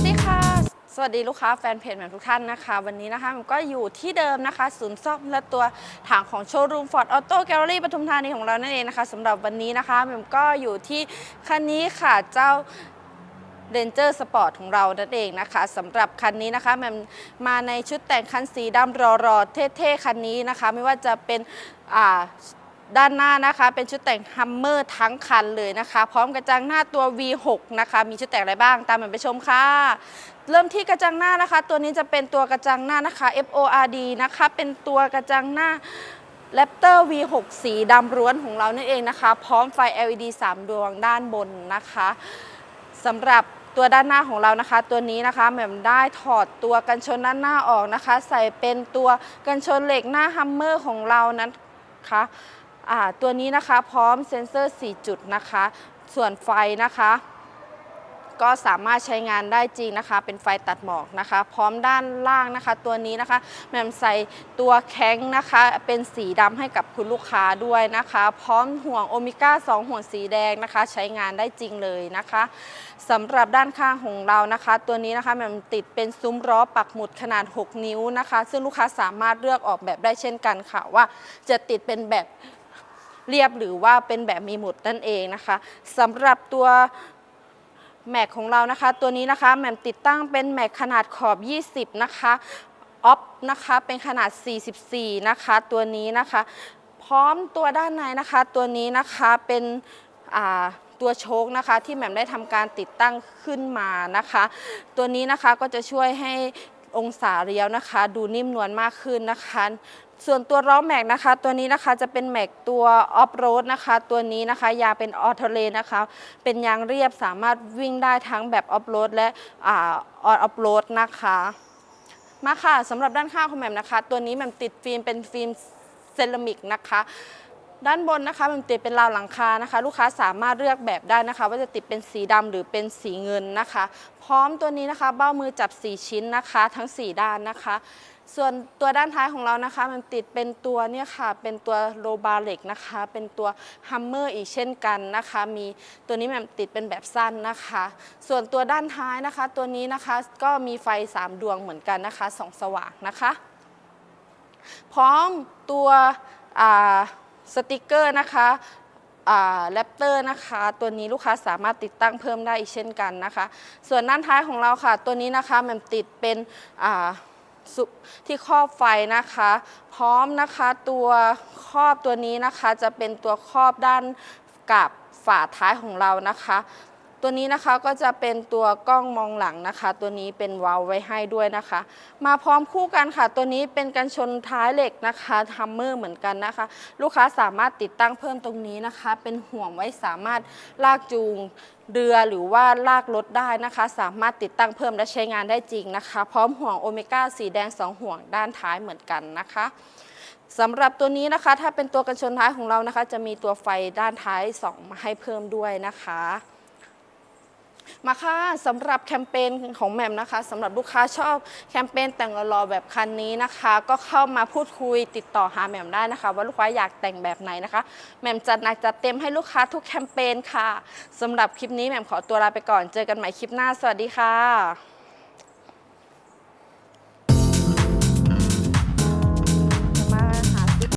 วัสดีค่ะ สวัสดีลูกค้าแฟนเพจแหม่มทุกท่านนะคะ วันนี้นะคะผมก็อยู่ที่เดิมนะคะ ศูนย์ซ่อมและตัวถังของโชว์รูมฟอร์ดออโต้แกลเลอรี่ปทุมธานีของเรานั่นเองนะคะสำหรับวันนี้นะคะผมก็อยู่ที่คันนี้ค่ะเจ้าเ a นเจอร์สปอร์ตของเรานั่นเองนะคะสำหรับคันนี้นะคะแหมันมาในชุดแต่งคันสีดำรอๆเท่ๆ คันนี้นะคะ ไม่ว่าจะเป็นอ่า ด้านหน้านะคะเป็นชุดแต่งฮัมเมอร์ทั้งคันเลยนะคะ พร้อมกระจังหน้าตัว V6 นะคะ มีชุดแต่งอะไรบ้างตามมันไปชมค่ะ เริ่มที่กระจังหน้านะคะ ตัวนี้จะเป็นตัวกระจังหน้านะคะ FORD นะคะ เป็นตัวกระจังหน้า Raptor V6 สีดำร้วนของเรานั่นเองนะคะ พร้อมไฟ LED 3 ดวงด้านบนนะคะสำหรับตัวด้านหน้าของเรานะคะ ตัวนี้นะคะแหม่มได้ถอดตัวกันชนด้านหน้าออกนะคะ ใส่เป็นตัวกันชนเหล็กหน้าฮัมเมอร์ของเรานะคะอ่า ตัวนี้นะคะพร้อมเซ็นเซอร์ 4 จุดนะคะ ส่วนไฟนะคะ ก็สามารถใช้งานได้จริงนะคะ เป็นไฟตัดหมอกนะคะ พร้อมด้านล่างนะคะ ตัวนี้นะคะแม่มใส่ตัวแข้งนะคะ เป็นสีดำให้กับคุณลูกค้าด้วยนะคะ พร้อมห่วงโอเมก้า 2 ห่วงสีแดงนะคะ ใช้งานได้จริงเลยนะคะสำหรับด้านข้างของเรานะคะ ตัวนี้นะคะแม่มติดเป็นซุ้มล้อปักหมุดขนาด 6 นิ้วนะคะ ซึ่งลูกค้าสามารถเลือกออกแบบได้เช่นกันค่ะว่า จะติดเป็นแบบ เรียบหรือว่าเป็นแบบมีหมุดนั่นเองนะคะสำหรับตัวแม็กของเรานะคะ ตัวนี้นะคะแหม่มติดตั้งเป็นแม็กขนาดขอบ 20 นะคะออฟนะคะเป็นขนาด 44 นะคะ ตัวนี้นะคะ พร้อมตัวด้านในนะคะ ตัวนี้นะคะเป็นตัวโชคนะคะที่แหม่มได้ทำการติดตั้งขึ้นมานะคะ ตัวนี้นะคะก็จะช่วยให้ องศาเลี้ยวนะคะ ดูนิ่มนวลมากขึ้นนะคะ ส่วนตัวล้อแม็กนะคะ ตัวนี้นะคะจะเป็นแม็กตัวออฟโรดนะคะ ตัวนี้นะคะยางเป็นออโตเลนนะคะ เป็นยางเรียบสามารถวิ่งได้ทั้งแบบออฟโรดและออนออฟโรดนะคะ มาค่ะสำหรับด้านข้างของแหม่มนะคะ ตัวนี้แหม่มติดฟิล์มเป็นฟิล์มเซรามิกนะคะ ด้านบนนะคะมันติดเป็นราวหลังคานะคะ ลูกค้าสามารถเลือกแบบได้นะคะ ว่าจะติดเป็นสีดำหรือเป็นสีเงินนะคะ พร้อมตัวนี้นะคะ เบ้ามือจับ 4 ชิ้นนะคะ ทั้ง 4 ด้านนะคะ ส่วนตัวด้านท้ายของเรานะคะ มันติดเป็นตัวเนี่ยค่ะ เป็นตัวโลบาเล็กนะคะ เป็นตัวฮัมเมอร์อีกเช่นกันนะคะ มีตัวนี้มันติดเป็นแบบสั้นนะคะ ส่วนตัวด้านท้ายนะคะ ตัวนี้นะคะก็มีไฟ 3 ดวงเหมือนกันนะคะสองสว่างนะคะ พร้อมตัวอ่า สติกเกอร์นะคะแรปเตอร์นะคะ ตัวนี้ลูกค้าสามารถติดตั้งเพิ่มได้อีกเช่นกันนะคะ ส่วนด้านท้ายของเราค่ะ ตัวนี้นะคะมันติดเป็นที่ครอบไฟนะคะ พร้อมนะคะตัวครอบตัวนี้นะคะจะเป็นตัวครอบด้านกับฝาท้ายของเรานะคะ ตัวนี้นะคะก็จะเป็นตัวกล้องมองหลังนะคะ ตัวนี้เป็นวาลไว้ให้ด้วยนะคะ มาพร้อมคู่กันค่ะ ตัวนี้เป็นกันชนท้ายเหล็กนะคะทัมเมอร์เหมือนกันนะคะ ลูกค้าสามารถติดตั้งเพิ่มตรงนี้นะคะ เป็นห่วงไว้สามารถลากจูงเรือหรือว่าลากรถได้นะคะ สามารถติดตั้งเพิ่มและใช้งานได้จริงนะคะ พร้อมห่วงโอเมก้าสีแดง 2 ห่วงด้านท้ายเหมือนกันนะคะสำหรับตัวนี้นะคะถ้าเป็นตัวกันชนท้ายของเรานะคะ จะมีตัวไฟด้านท้ายสองมาให้เพิ่มด้วยนะคะ มาค่ะสำหรับแคมเปญของแหม่มนะคะสำหรับลูกค้าชอบแคมเปญแต่งรอแบบคันนี้นะคะ ก็เข้ามาพูดคุยติดต่อหาแหม่มได้นะคะ ว่าลูกค้าอยากแต่งแบบไหนนะคะแหม่มจัดหนักจัดเต็มให้ลูกค้าทุกแคมเปญค่ะสำหรับคลิปนี้แหม่มขอตัวลาไปก่อนเจอกันใหม่คลิปหน้า สวัสดีค่ะ